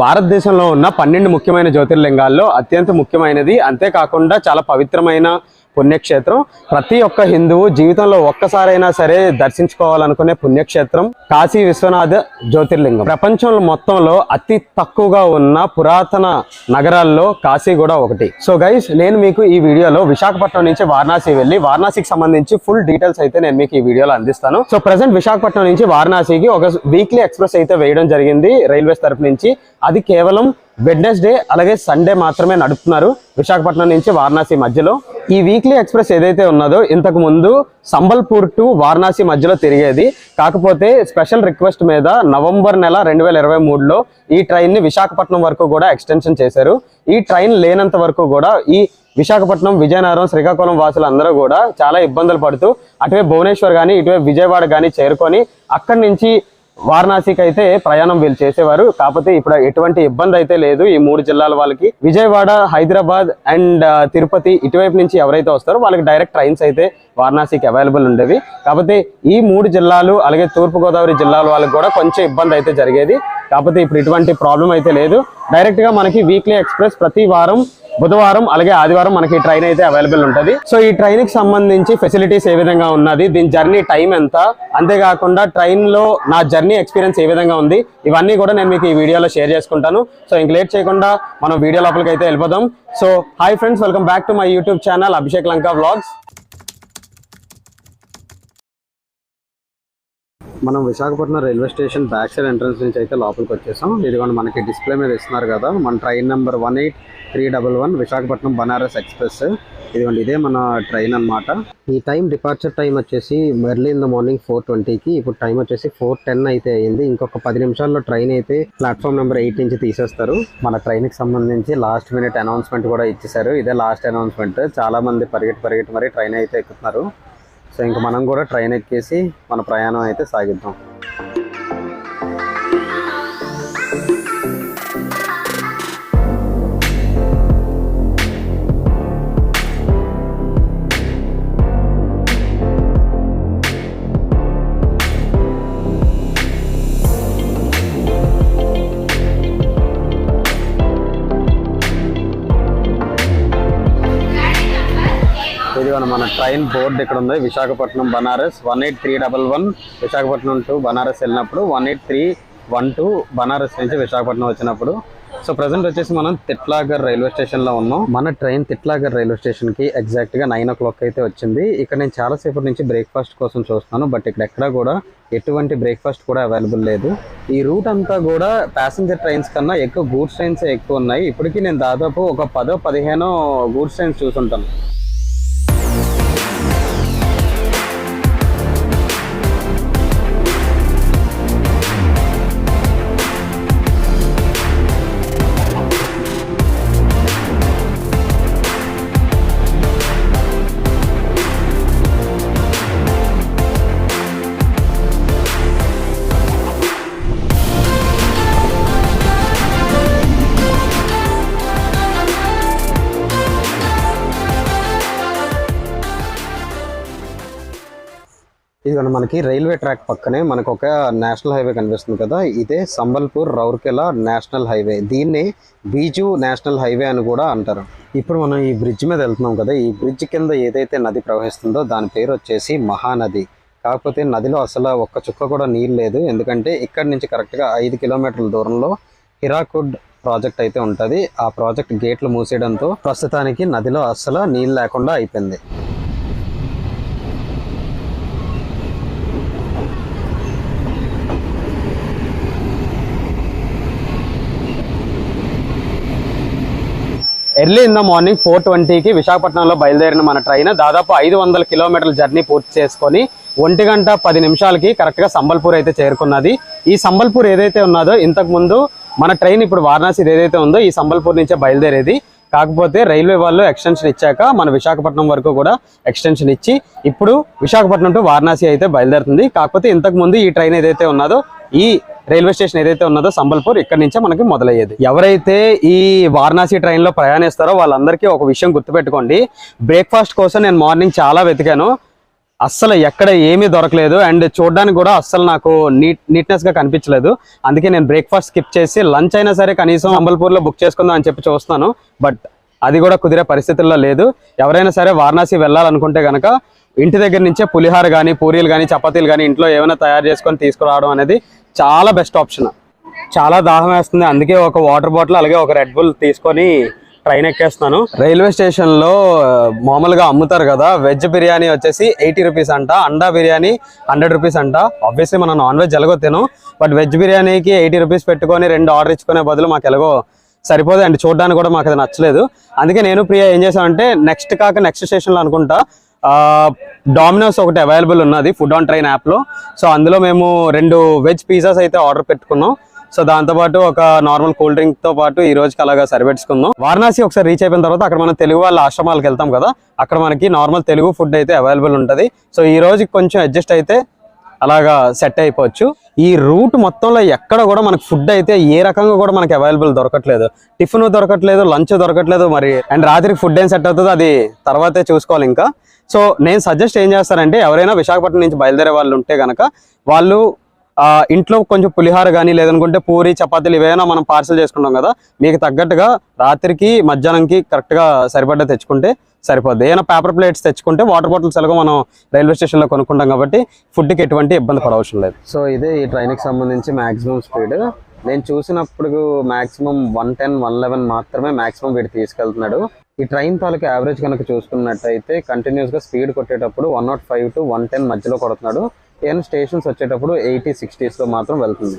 భారతదేశంలో ఉన్న పన్నెండు ముఖ్యమైన జ్యోతిర్లింగాల్లో అత్యంత ముఖ్యమైనది అంతేకాకుండా చాలా పవిత్రమైన పుణ్యక్షేత్రం ప్రతి ఒక్క హిందువు జీవితంలో ఒక్కసారైనా సరే దర్శించుకోవాలనుకునే పుణ్యక్షేత్రం కాశీ విశ్వనాథ జ్యోతిర్లింగం ప్రపంచంలో మొత్తంలో అతి తక్కువగా ఉన్న పురాతన నగరాల్లో కాశీ కూడా ఒకటి సో గైస్ నేను మీకు ఈ వీడియోలో విశాఖపట్నం నుంచి వారణాసి వెళ్ళి వారణాసికి సంబంధించి ఫుల్ డీటెయిల్స్ అయితే నేను మీకు ఈ వీడియోలో అందిస్తాను సో ప్రజెంట్ విశాఖపట్నం నుంచి వారణాసికి ఒక వీక్లీ ఎక్స్ప్రెస్ అయితే వేయడం జరిగింది రైల్వేస్ తరఫు నుంచి అది కేవలం వెడ్నెస్డే అలాగే సండే మాత్రమే నడుపుతున్నారు విశాఖపట్నం నుంచి వారణాసి మధ్యలో ఈ వీక్లీ ఎక్స్ప్రెస్ ఏదైతే ఉన్నదో ఇంతకు ముందు సంబల్పూర్ టు వారణాసి మధ్యలో తిరిగేది కాకపోతే స్పెషల్ రిక్వెస్ట్ మీద నవంబర్ నెల రెండు వేల ఇరవై మూడులో ఈ ట్రైన్ని విశాఖపట్నం వరకు కూడా ఎక్స్టెన్షన్ చేశారు ఈ ట్రైన్ లేనంత వరకు కూడా ఈ విశాఖపట్నం విజయనగరం శ్రీకాకుళం వాసులందరూ కూడా చాలా ఇబ్బందులు పడుతూ అటువే భువనేశ్వర్ కానీ ఇటువే విజయవాడ కానీ చేరుకొని అక్కడి నుంచి వారణాసికి అయితే ప్రయాణం వీళ్ళు చేసేవారు కాకపోతే ఇప్పుడు ఎటువంటి ఇబ్బంది అయితే లేదు ఈ మూడు జిల్లాల వాళ్ళకి విజయవాడ హైదరాబాద్ అండ్ తిరుపతి ఇటువైపు నుంచి ఎవరైతే వస్తారో వాళ్ళకి డైరెక్ట్ ట్రైన్స్ అయితే వారణాసికి అవైలబుల్ ఉండేవి కాకపోతే ఈ మూడు జిల్లాలు అలాగే తూర్పుగోదావరి జిల్లాల వాళ్ళకి కూడా కొంచెం ఇబ్బంది అయితే జరిగేది కాకపోతే ఇప్పుడు ఇటువంటి ప్రాబ్లం అయితే లేదు డైరెక్ట్గా మనకి వీక్లీ ఎక్స్ప్రెస్ ప్రతి వారం బుధవారం అలాగే ఆదివారం మనకి ట్రైన్ అయితే అవైలబుల్ ఉంటుంది సో ఈ ట్రైన్ కి సంబంధించి ఫెసిలిటీస్ ఏ విధంగా ఉన్నది దీని జర్నీ టైం ఎంత అంతేకాకుండా ట్రైన్ లో నా జర్నీ ఎక్స్పీరియన్స్ ఏ విధంగా ఉంది ఇవన్నీ కూడా నేను మీకు ఈ వీడియోలో షేర్ చేసుకుంటాను సో ఇంక లేట్ చేయకుండా మనం వీడియో లోపలికి అయితే వెళ్ళిపోదాం so hi friends welcome back to my YouTube channel Abhishek Lanka vlogs మనం Visakhapatnam railway station back side entrance నుంచి అయితే లోపలికి వచ్చేసాం ఇదిగోండి మనకి డిస్ప్లే మీద ఇస్తున్నారు కదా మన train number one eight three double one Visakhapatnam Banaras express ఇదిగోండి ఇదే మన ట్రైన్ అనమాట ఈ టైం డిపార్చర్ టైం వచ్చేసి early in the morning four ట్వంటీకి ఇప్పుడు టైం వచ్చేసి ఫోర్ టెన్ అయితే అయింది ఇంకొక పది నిమిషాల్లో ట్రైన్ అయితే ప్లాట్ఫామ్ నెంబర్ ఎయిట్ నుంచి తీసేస్తారు మన ట్రైన్కి సంబంధించి లాస్ట్ మినిట్ అనౌన్స్మెంట్ కూడా ఇచ్చేసారు ఇదే లాస్ట్ అనౌన్స్మెంట్ చాలా మంది పరిగెట్టి పరిగెట్టి మరి ట్రైన్ అయితే ఎక్కుతున్నారు సో ఇంకా మనం కూడా ట్రైన్ ఎక్కేసి మన ప్రయాణం అయితే సాగిద్దాం ఇదిగోండి మన ట్రైన్ బోర్డు ఇక్కడ ఉంది Visakhapatnam Banaras one eight three double one Visakhapatnam to Banaras వెళ్ళినప్పుడు one eight three one two Banaras నుంచి విశాఖపట్నం వచ్చినప్పుడు సో ప్రజెంట్ వచ్చేసి మనం తిట్లాగర్ రైల్వే స్టేషన్లో ఉన్నాం మన ట్రైన్ తిట్లాగర్ రైల్వే స్టేషన్కి ఎగ్జాక్ట్గా నైన్ ఓ క్లాక్ అయితే వచ్చింది ఇక్కడ నేను చాలాసేపు నుంచి బ్రేక్ఫాస్ట్ కోసం చూస్తున్నాను బట్ ఇక్కడ ఎక్కడ కూడా ఎటువంటి బ్రేక్ఫాస్ట్ కూడా అవైలబుల్ లేదు ఈ రూట్ అంతా కూడా ప్యాసింజర్ ట్రైన్స్ కన్నా ఎక్కువ గూడ్స్ ట్రైన్స్ ఎక్కువ ఉన్నాయి ఇప్పటికీ నేను దాదాపు ఒక పదో పదిహేనో గూడ్స్ ట్రైన్స్ చూసుంటాను ఇదిగోండి మనకి రైల్వే ట్రాక్ పక్కనే మనకు ఒక నేషనల్ హైవే కనిపిస్తుంది కదా ఇదే సంబల్పూర్ రౌర్కెలా నేషనల్ హైవే దీన్ని బీజు నేషనల్ హైవే అని కూడా అంటారు ఇప్పుడు మనం ఈ బ్రిడ్జ్ మీద వెళ్తున్నాం కదా ఈ బ్రిడ్జ్ కింద ఏదైతే నది ప్రవహిస్తుందో దాని పేరు వచ్చేసి మహానది కాకపోతే నదిలో అసలు ఒక్క చుక్క కూడా నీరు లేదు ఎందుకంటే ఇక్కడ నుంచి కరెక్ట్గా ఐదు కిలోమీటర్ల దూరంలో హిరాకుడ్ ప్రాజెక్ట్ అయితే ఉంటుంది ఆ ప్రాజెక్ట్ గేట్లు మూసేయడంతో ప్రస్తుతానికి నదిలో అస్సలు నీళ్ళు లేకుండా అయిపోయింది early in the morning four ట్వంటీకి విశాఖపట్నంలో బయలుదేరిన మన ట్రైన్ దాదాపు ఐదు వందల కిలోమీటర్ల జర్నీ పూర్తి చేసుకొని ఒంటి గంట పది నిమిషాలకి కరెక్ట్గా సంబల్పూర్ అయితే చేరుకున్నది ఈ సంబల్పూర్ ఏదైతే ఉన్నదో ఇంతకుముందు మన ట్రైన్ ఇప్పుడు వారణాసి ఏదైతే ఉందో ఈ సంబల్పూర్ నుంచే బయలుదేరేది కాకపోతే రైల్వే వాళ్ళు ఎక్స్టెన్షన్ ఇచ్చాక మన విశాఖపట్నం వరకు కూడా ఎక్స్టెన్షన్ ఇచ్చి ఇప్పుడు విశాఖపట్నం టు వారణాసి అయితే బయలుదేరుతుంది కాకపోతే ఇంతకుముందు ఈ ట్రైన్ ఏదైతే ఉన్నదో ఈ రైల్వే స్టేషన్ ఏదైతే ఉన్నదో సంబల్పూర్ ఇక్కడ నుంచే మనకి మొదలయ్యేది ఎవరైతే ఈ వారణాసి ట్రైన్లో ప్రయాణిస్తారో వాళ్ళందరికీ ఒక విషయం గుర్తుపెట్టుకోండి బ్రేక్ఫాస్ట్ కోసం నేను మార్నింగ్ చాలా వెతికాను అస్సలు ఎక్కడ ఏమీ దొరకలేదు అండ్ చూడడానికి కూడా అస్సలు నాకు నీట్ నీట్నెస్గా కనిపించలేదు అందుకే నేను బ్రేక్ఫాస్ట్ స్కిప్ చేసి లంచ్ అయినా సరే కనీసం అంబల్పూర్లో బుక్ చేసుకుందాం అని చెప్పి చూస్తాను బట్ అది కూడా కుదిరే పరిస్థితుల్లో లేదు ఎవరైనా సరే వారణాసి వెళ్ళాలనుకుంటే కనుక ఇంటి దగ్గర నుంచే పులిహార కానీ పూరీలు కానీ చపాతీలు కానీ ఇంట్లో ఏమైనా తయారు చేసుకొని తీసుకురావడం అనేది చాలా బెస్ట్ ఆప్షన్ చాలా దాహం వేస్తుంది అందుకే ఒక వాటర్ బాటిల్ అలాగే ఒక రెడ్ బుల్ తీసుకొని ట్రైన్ ఎక్కేస్తాను రైల్వే స్టేషన్లో మామూలుగా అమ్ముతారు కదా వెజ్ బిర్యానీ వచ్చేసి ఎయిటీ రూపీస్ అంట అండా బిర్యానీ హండ్రెడ్ రూపీస్ అంట ఆబ్వియస్లీ మనం నాన్ వెజ్ ఎలాగో తిను బట్ వెజ్ బిర్యానీకి ఎయిటీ రూపీస్ పెట్టుకొని రెండు ఆర్డర్ ఇచ్చుకునే బదులు మాకు ఎలాగో సరిపోదు అండ్ చూడడానికి కూడా మాకు అది నచ్చలేదు అందుకే నేను ప్రియా ఏం చేశానంటే నెక్స్ట్ కాక నెక్స్ట్ స్టేషన్లో అనుకుంటా డామినోస్ ఒకటి అవైలబుల్ ఉన్నది ఫుడ్ ఆన్ ట్రైన్ యాప్లో సో అందులో మేము రెండు వెజ్ పిజ్జాస్ అయితే ఆర్డర్ పెట్టుకున్నాం సో దాంతోపాటు ఒక నార్మల్ కూల్ డ్రింక్ తో పాటు ఈ రోజుకి అలాగా సరిపెట్టుకుందాం వారణాసి ఒకసారి రీచ్ అయిపోయిన తర్వాత అక్కడ మనం తెలుగు వాళ్ళ ఆశ్రమాలకు వెళ్తాం కదా అక్కడ మనకి నార్మల్ తెలుగు ఫుడ్ అయితే అవైలబుల్ ఉంటుంది సో ఈ రోజుకి కొంచెం అడ్జస్ట్ అయితే అలాగా సెట్ అయిపోవచ్చు ఈ రూట్ మొత్తంలో ఎక్కడ కూడా మనకు ఫుడ్ అయితే ఏ రకంగా కూడా మనకి అవైలబుల్ దొరకట్లేదు టిఫిన్ దొరకట్లేదు లంచ్ దొరకట్లేదు మరి అండ్ రాత్రికి ఫుడ్ ఏం సెట్ అవుతుందో అది తర్వాతే చూసుకోవాలి ఇంకా సో నేను సజెస్ట్ ఏం చేస్తానంటే ఎవరైనా విశాఖపట్నం నుంచి బయలుదేరే వాళ్ళు ఉంటే కనుక వాళ్ళు ఇంట్లో కొంచెం పులిహార కానీ లేదనుకుంటే పూరి చపాతీలు ఇవైనా మనం పార్సల్ చేసుకుంటాం కదా మీకు తగ్గట్టుగా రాత్రికి మధ్యాహ్నంకి కరెక్ట్గా సరిపడ్డ తెచ్చుకుంటే సరిపోద్ది ఏదైనా పేపర్ ప్లేట్స్ తెచ్చుకుంటే వాటర్ బాటిల్స్ ఎలాగో మనం రైల్వే స్టేషన్లో కొనుక్కుంటాం కాబట్టి ఫుడ్కి ఎటువంటి ఇబ్బంది పడవసరం లేదు సో ఇదే ఈ ట్రైన్కి సంబంధించి మ్యాక్సిమం స్పీడ్ నేను చూసినప్పుడు maximum one ten one eleven మాత్రమే మ్యాక్సిమం వీడు తీసుకెళ్తున్నాడు ఈ ట్రైన్ తాలూకు యావరేజ్ కనుక చూసుకున్నట్టయితే కంటిన్యూస్గా స్పీడ్ కొట్టేటప్పుడు one naught five to one ten మధ్యలో కొడుతున్నాడు టెన్ స్టేషన్స్ వచ్చేటప్పుడు ఎయిటీ సిక్స్టీస్లో మాత్రం వెళ్తుంది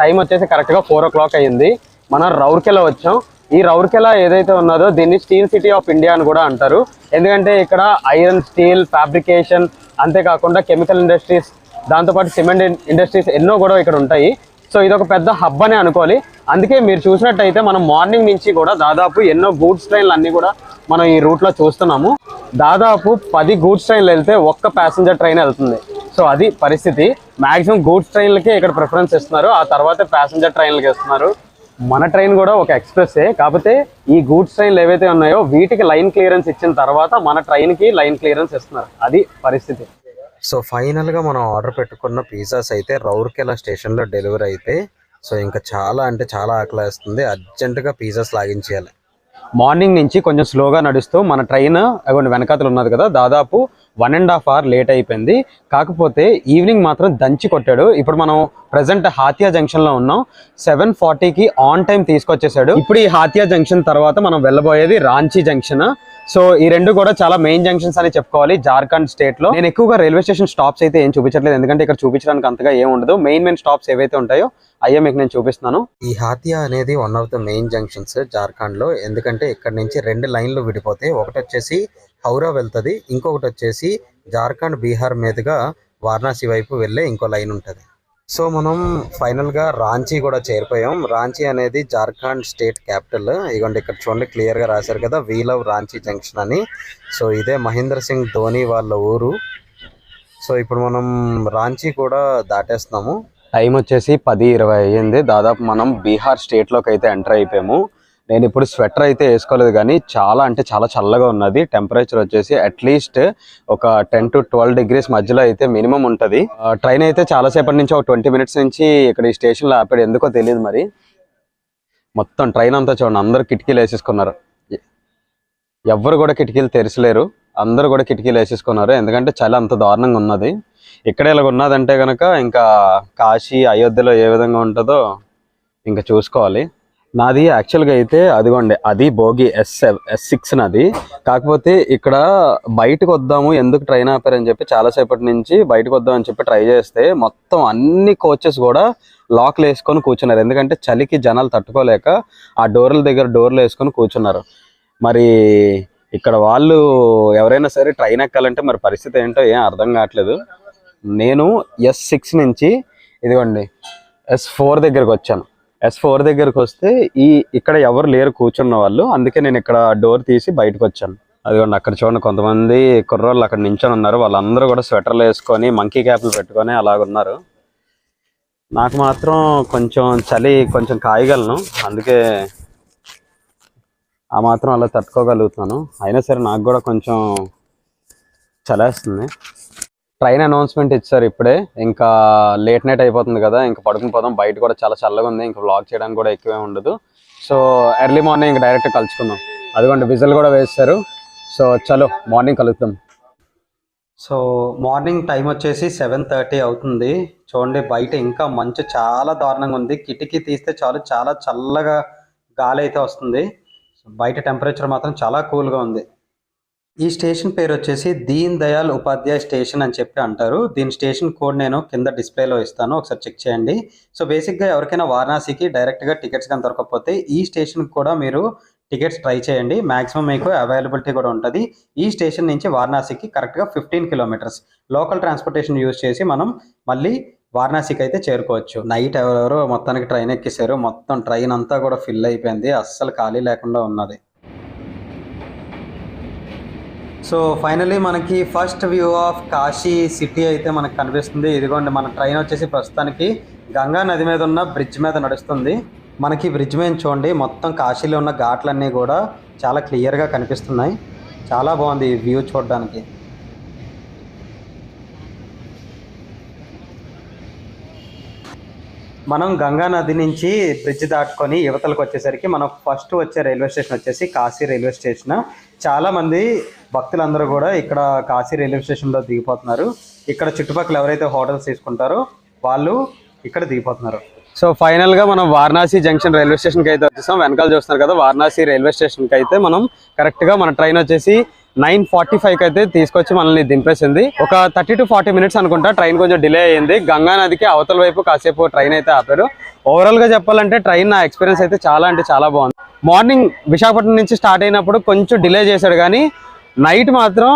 టైం వచ్చేసి కరెక్ట్గా ఫోర్ ఓ క్లాక్ అయ్యింది మనం రౌర్కెలా వచ్చాం ఈ రౌర్కెలా ఏదైతే ఉన్నదో దీన్ని స్టీల్ సిటీ ఆఫ్ ఇండియా అని కూడా అంటారు ఎందుకంటే ఇక్కడ ఐరన్ స్టీల్ ఫ్యాబ్రికేషన్ అంతేకాకుండా కెమికల్ ఇండస్ట్రీస్ దాంతోపాటు సిమెంట్ ఇండస్ట్రీస్ ఎన్నో కూడా ఇక్కడ ఉంటాయి సో ఇది ఒక పెద్ద హబ్ అనే అనుకోవాలి అందుకే మీరు చూసినట్టయితే మనం మార్నింగ్ నుంచి కూడా దాదాపు ఎన్నో గూడ్స్ ట్రైన్లు అన్నీ కూడా మనం ఈ రూట్లో చూస్తున్నాము దాదాపు పది గూడ్స్ ట్రైన్లు వెళ్తే ఒక్క ప్యాసింజర్ ట్రైన్ వెళ్తుంది సో అది పరిస్థితి మాక్సిమం గూడ్స్ ట్రైన్లకే ఇక్కడ ప్రిఫరెన్స్ ఇస్తున్నారు ఆ తర్వాత ప్యాసింజర్ ట్రైన్లకి ఇస్తున్నారు మన ట్రైన్ కూడా ఒక ఎక్స్ప్రెస్సే కాకపోతే ఈ గూడ్స్ ట్రైన్లు ఏవైతే ఉన్నాయో వీటికి లైన్ క్లియరెన్స్ ఇచ్చిన తర్వాత మన ట్రైన్కి లైన్ క్లియరెన్స్ ఇస్తున్నారు అది పరిస్థితి సో ఫైనల్గా మనం ఆర్డర్ పెట్టుకున్న పిజ్జాస్ అయితే రౌర్కెలా స్టేషన్లో డెలివరీ అయితే సో ఇంకా చాలా అంటే చాలా ఆకలి వేస్తుంది అర్జెంటుగా పిజ్జాస్ లాగించేయాలి మార్నింగ్ నుంచి కొంచెం స్లోగా నడుస్తూ మన ట్రైన్ అగోండి వెనకాతలు ఉన్నది కదా దాదాపు one and half hour late అయిపోయింది కాకపోతే ఈవినింగ్ మాత్రం దంచి కొట్టాడు ఇప్పుడు మనం ప్రజెంట్ హాతియా జంక్షన్లో ఉన్నాం సెవెన్ ఫార్టీకి ఆన్ టైం తీసుకొచ్చేసాడు ఇప్పుడు ఈ హాతియా జంక్షన్ తర్వాత మనం వెళ్ళబోయేది రాంచీ జంక్షన్ సో ఈ రెండు కూడా చాలా మెయిన్ జంక్షన్స్ అని చెప్పుకోవాలి జార్ఖండ్ స్టేట్ లో నేను ఎక్కువగా రైల్వే స్టేషన్ స్టాప్స్ అయితే ఏం చూపించట్లేదు ఎందుకంటే ఇక్కడ చూపించడానికి అంతగా ఏం ఉండదు మెయిన్ మెయిన్ స్టాప్స్ ఏవైతే ఉంటాయో అయ్యే మీకు నేను చూపిస్తున్నాను ఈ హాతియా అనేది one of the main junctions Jharkhand లో ఎందుకంటే ఇక్కడ నుంచి రెండు లైన్లు విడిపోతాయి ఒకటి వచ్చేసి హౌరా వెళ్తుంది ఇంకొకటి వచ్చేసి జార్ఖండ్ బీహార్ మీదుగా వారణాసి వైపు వెళ్ళే ఇంకో లైన్ ఉంటుంది సో మనం ఫైనల్గా రాంచీ కూడా చేరిపోయాం రాంచీ అనేది జార్ఖండ్ స్టేట్ క్యాపిటల్ ఇగోండి ఇక్కడ చూడండి క్లియర్గా రాశారు కదా వీ లవ్ రాంచీ జంక్షన్ అని సో ఇదే మహేంద్ర సింగ్ ధోని వాళ్ళ ఊరు సో ఇప్పుడు మనం రాంచీ కూడా దాటేస్తున్నాము టైం వచ్చేసి పది ఇరవై అయ్యింది దాదాపు మనం బీహార్ స్టేట్లోకి అయితే ఎంటర్ అయిపోయాము నేను ఇప్పుడు స్వెటర్ అయితే వేసుకోలేదు కానీ చాలా అంటే చాలా చల్లగా ఉన్నది టెంపరేచర్ వచ్చేసి అట్లీస్ట్ ఒక టెన్ టు ట్వెల్వ్ డిగ్రీస్ మధ్యలో అయితే మినిమం ఉంటుంది ట్రైన్ అయితే చాలాసేపటి నుంచి ఒక ట్వంటీ మినిట్స్ నుంచి ఇక్కడ ఈ స్టేషన్లో ఆపాడు ఎందుకో తెలియదు మరి మొత్తం ట్రైన్ అంతా చూడండి అందరు కిటికీలు వేసేసుకున్నారు ఎవరు కూడా కిటికీలు తెరచలేరు అందరూ కూడా కిటికీలు వేసేసుకున్నారు ఎందుకంటే చలి అంత దారుణంగా ఉన్నది ఇక్కడ ఇలా ఉన్నదంటే కనుక ఇంకా కాశీ అయోధ్యలో ఏ విధంగా ఉంటుందో ఇంకా చూసుకోవాలి నాది యాక్చువల్గా అయితే అదిగోండి అది భోగి ఎస్ ఎస్ సిక్స్ నాది కాకపోతే ఇక్కడ బయటకు వద్దాము ఎందుకు ట్రైన్ ఆపారని చెప్పి చాలాసేపటి నుంచి బయటకు వద్దాం అని చెప్పి ట్రై చేస్తే మొత్తం అన్ని కోచెస్ కూడా లాక్లు వేసుకొని కూర్చున్నారు ఎందుకంటే చలికి జనాలు తట్టుకోలేక ఆ డోర్ల దగ్గర డోర్లు వేసుకొని కూర్చున్నారు మరి ఇక్కడ వాళ్ళు ఎవరైనా సరే ట్రైన్ ఎక్కాలంటే మరి పరిస్థితి ఏంటో ఏం అర్థం కావట్లేదు నేను ఎస్ సిక్స్ నుంచి ఇదిగోండి ఎస్ ఫోర్ దగ్గరకు వచ్చాను ఎస్ ఫోర్ దగ్గరకు వస్తే ఈ ఇక్కడ ఎవరు లేరు కూర్చున్న వాళ్ళు అందుకే నేను ఇక్కడ డోర్ తీసి బయటకు వచ్చాను అదిగోండి అక్కడ చూడండి కొంతమంది కుర్రోళ్ళు అక్కడ నించొని ఉన్నారు వాళ్ళందరూ కూడా స్వెటర్లు వేసుకొని మంకీ క్యాప్లు పెట్టుకొని అలాగున్నారు నాకు మాత్రం కొంచెం చలి కొంచెం కాయగలను అందుకే ఆ మాత్రం అలా తట్టుకోగలుగుతున్నాను అయినా సరే నాకు కూడా కొంచెం చలేస్తుంది ట్రైన్ అనౌన్స్మెంట్ ఇచ్చారు ఇప్పుడే ఇంకా లేట్ నైట్ అయిపోతుంది కదా ఇంకా పడుకుని పోదాం బయట కూడా చాలా చల్లగా ఉంది ఇంకా వ్లాగ్ చేయడానికి కూడా ఎక్కువే ఉండదు సో ఎర్లీ మార్నింగ్ ఇంకా డైరెక్ట్ కలుసుకుందాం అదిగోండి విజిల్ కూడా వేస్తారు సో చలో మార్నింగ్ కలుగుతాం సో మార్నింగ్ టైం వచ్చేసి సెవెన్ థర్టీ అవుతుంది చూడండి బయట ఇంకా మంచు చాలా దారుణంగా ఉంది కిటికీ తీస్తే చాలు చాలా చల్లగా గాలి అయితే వస్తుంది బయట టెంపరేచర్ మాత్రం చాలా కూల్గా ఉంది ఈ స్టేషన్ పేరు వచ్చేసి దీన్ దయాల్ ఉపాధ్యాయ స్టేషన్ అని చెప్పి అంటారు దీని స్టేషన్ కోడ్ నేను కింద డిస్ప్లేలో ఇస్తాను ఒకసారి చెక్ చేయండి సో బేసిక్గా ఎవరికైనా వారణాసికి డైరెక్ట్గా టికెట్స్ కానీ దొరకకపోతే ఈ స్టేషన్కి కూడా మీరు టికెట్స్ ట్రై చేయండి మాక్సిమం మీకు అవైలబిలిటీ కూడా ఉంటుంది ఈ స్టేషన్ నుంచి వారణాసికి కరెక్ట్గా fifteen kilometres local transportation use చేసి మనం మళ్ళీ వారణాసికి అయితే చేరుకోవచ్చు నైట్ ఎవరెవరో మొత్తానికి ట్రైన్ ఎక్కేసారు మొత్తం ట్రైన్ అంతా కూడా ఫిల్ అయిపోయింది అస్సలు ఖాళీ లేకుండా ఉన్నది సో ఫైనలీ మనకి first view of Kashi city అయితే మనకు కనిపిస్తుంది ఇదిగోండి మన ట్రైన్ వచ్చేసి ప్రస్తుతానికి గంగా నది మీద ఉన్న బ్రిడ్జ్ మీద నడుస్తుంది మనకి బ్రిడ్జ్ మీద చూడండి మొత్తం కాశీలో ఉన్న ఘాట్లన్నీ కూడా చాలా క్లియర్గా కనిపిస్తున్నాయి చాలా బాగుంది ఈ వ్యూ చూడడానికి మనం గంగా నది నుంచి బ్రిడ్జ్ దాటుకొని యువతలకు వచ్చేసరికి మనం ఫస్ట్ వచ్చే రైల్వే స్టేషన్ వచ్చేసి కాశీ రైల్వే స్టేషన్ చాలామంది భక్తులందరూ కూడా ఇక్కడ కాశీ రైల్వే స్టేషన్లో దిగిపోతున్నారు ఇక్కడ చుట్టుపక్కల ఎవరైతే హోటల్స్ తీసుకుంటారో వాళ్ళు ఇక్కడ దిగిపోతున్నారు సో ఫైనల్గా మనం వారణాసి జంక్షన్ రైల్వే స్టేషన్కి అయితే వచ్చేసాం వెనకాల చూస్తున్నారు కదా వారణాసి రైల్వే స్టేషన్కి అయితే మనం కరెక్ట్గా మన ట్రైన్ వచ్చేసి నైన్ ఫార్టీ ఫైవ్కి అయితే తీసుకొచ్చి మనల్ని దింపేసింది ఒక థర్టీ టు ఫార్టీ మినిట్స్ అనుకుంటా ట్రైన్ కొంచెం డిలే అయ్యింది గంగా నదికి అవతల వైపు కాసేపు ట్రైన్ అయితే ఆపారు ఓవరాల్గా చెప్పాలంటే ట్రైన్ నా ఎక్స్పీరియన్స్ అయితే చాలా అంటే చాలా బాగుంది మార్నింగ్ విశాఖపట్నం నుంచి స్టార్ట్ అయినప్పుడు కొంచెం డిలే చేశాడు కానీ నైట్ మాత్రం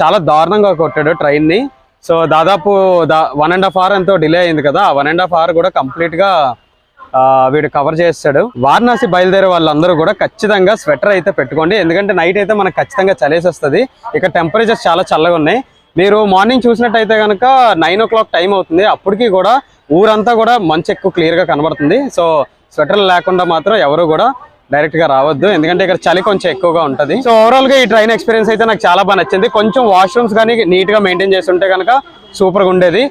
చాలా దారుణంగా కొట్టాడు ట్రైన్ని సో దాదాపు వన్ అండ్ హాఫ్ అవర్ ఎంతో డిలే అయింది కదా వన్ అండ్ హాఫ్ అవర్ కూడా కంప్లీట్గా వీడు కవర్ చేస్తాడు వారణాసి బయలుదేరే వాళ్ళందరూ కూడా ఖచ్చితంగా స్వెటర్ అయితే పెట్టుకోండి ఎందుకంటే నైట్ అయితే మనకు ఖచ్చితంగా చలేసి వస్తుంది ఇక్కడ టెంపరేచర్స్ చాలా చల్లగా ఉన్నాయి మీరు మార్నింగ్ చూసినట్టయితే కనుక నైన్ ఓ క్లాక్ టైం అవుతుంది అప్పటికి కూడా ఊరంతా కూడా మంచి ఎక్కువ క్లియర్గా కనబడుతుంది సో స్వెటర్లు లేకుండా మాత్రం ఎవరు కూడా డైరెక్ట్ గా రావద్దు ఎందుకంటే ఇక్కడ చలి కొంచెం ఎక్కువగా ఉంటుంది సో ఓవరాల్ గా ఈ ట్రైన్ ఎక్స్పీరియన్స్ అయితే నాకు చాలా బాగా నచ్చింది కొంచెం వాష్రూమ్స్ కానీ నీట్ గా మెయింటైన్ చేసి ఉంటే కనుక సూపర్ గా ఉండేది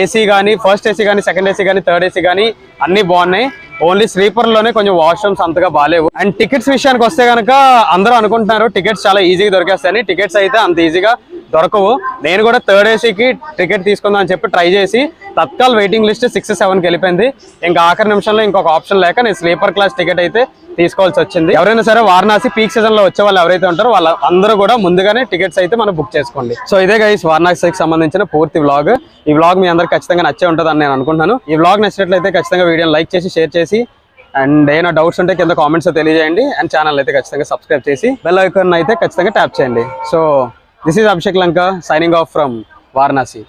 ఏసీ కానీ ఫస్ట్ ఏసీ కానీ సెకండ్ ఏసీ కానీ థర్డ్ ఏసీ కానీ అన్ని బాగున్నాయి ఓన్లీ స్లీపర్ లోనే కొంచెం వాష్రూమ్స్ అంతగా బాగాలేవు అండ్ టికెట్స్ విషయానికి వస్తే కనుక అందరూ అనుకుంటున్నారు టికెట్స్ చాలా ఈజీగా దొరికేస్తాయని టికెట్స్ అయితే అంత ఈజీగా దొరకవు నేను కూడా థర్డ్ ఏసీకి టికెట్ తీసుకుందాం అని చెప్పి ట్రై చేసి తత్కాల్ వెయిటింగ్ లిస్ట్ సిక్స్ సెవెన్కి వెళ్ళిపోయింది ఇంకా ఆఖరి నిమిషంలో ఇంకొక ఆప్షన్ లేక నేను స్లీపర్ క్లాస్ టికెట్ అయితే తీసుకోవాల్సి వచ్చింది ఎవరైనా సరే వారణాసి పీక్ సీజన్ లో వచ్చే వాళ్ళు ఎవరైతే ఉంటారో వాళ్ళ అందరూ కూడా ముందుగానే టికెట్స్ అయితే మనం బుక్ చేసుకోండి సో ఇదే గైస్ వారణాసికి సంబంధించిన పూర్తి వ్లాగ్ ఈ వ్లాగ్ మీ అందరికి ఖచ్చితంగా నచ్చే ఉంటుందని నేను అనుకుంటున్నాను ఈ వ్లాగ్ నచ్చినట్లయితే ఖచ్చితంగా వీడియో లైక్ చేసి షేర్ చేసి అండ్ ఏమైనా డౌట్స్ ఉంటే కింద కామెంట్స్ తెలియజేయండి అండ్ ఛానల్ అయితే ఖచ్చితంగా సబ్స్క్రైబ్ చేసి బెల్ ఐకాన్ అయితే ఖచ్చితంగా ట్యాప్ చేయండి so This is Abhishek Lanka signing off from Varanasi.